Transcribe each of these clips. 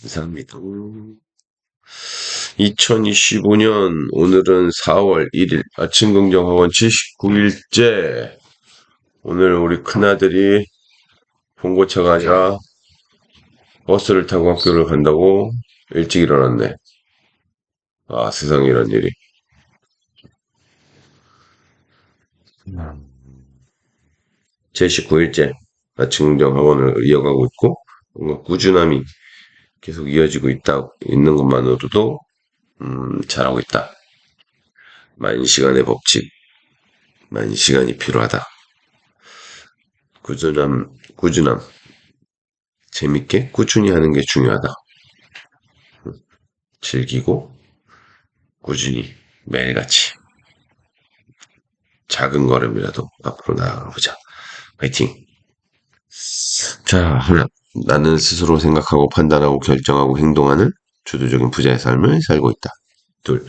감사합니다. 2025년 오늘은 4월 1일 아침 긍정학원 79일째 오늘 우리 큰아들이 본고차가 아니라 버스를 타고 학교를 간다고 일찍 일어났네. 아 세상에 이런 일이. 제 19일째 아침 긍정학원을 이어가고 있고 뭔가 꾸준함이 계속 이어지고 있다 있는 것만으로도 음, 잘하고 있다. 만 시간의 법칙, 만 시간이 필요하다. 꾸준함, 꾸준함, 재밌게 꾸준히 하는 게 중요하다. 음, 즐기고 꾸준히 매일같이 작은 걸음이라도 앞으로 나아가보자. 화이팅! 자, 하나. 나는 스스로 생각하고 판단하고 결정하고 행동하는 주도적인 부자의 삶을 살고 있다. 둘.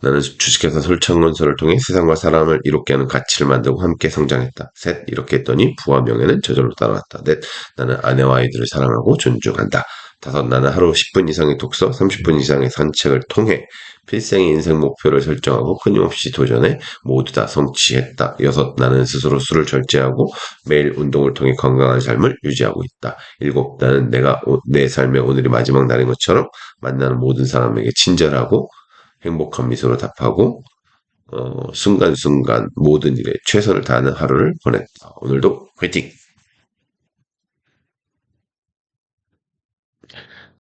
나는 주식회사 솔창건설을 통해 세상과 사람을 이롭게 하는 가치를 만들고 함께 성장했다. 셋. 이렇게 했더니 부와 명예는 저절로 따라왔다. 넷. 나는 아내와 아이들을 사랑하고 존중한다. 다섯. 나는 하루 10분 이상의 독서, 30분 이상의 산책을 통해 필생의 인생 목표를 설정하고 끊임없이 도전해 모두 다 성취했다. 여섯. 나는 스스로 술을 절제하고 매일 운동을 통해 건강한 삶을 유지하고 있다. 일곱. 나는 내가 오- 내 삶의 오늘이 마지막 날인 것처럼 만나는 모든 사람에게 친절하고 행복한 미소로 답하고 어, 순간순간 모든 일에 최선을 다하는 하루를 보냈다. 오늘도 화이팅!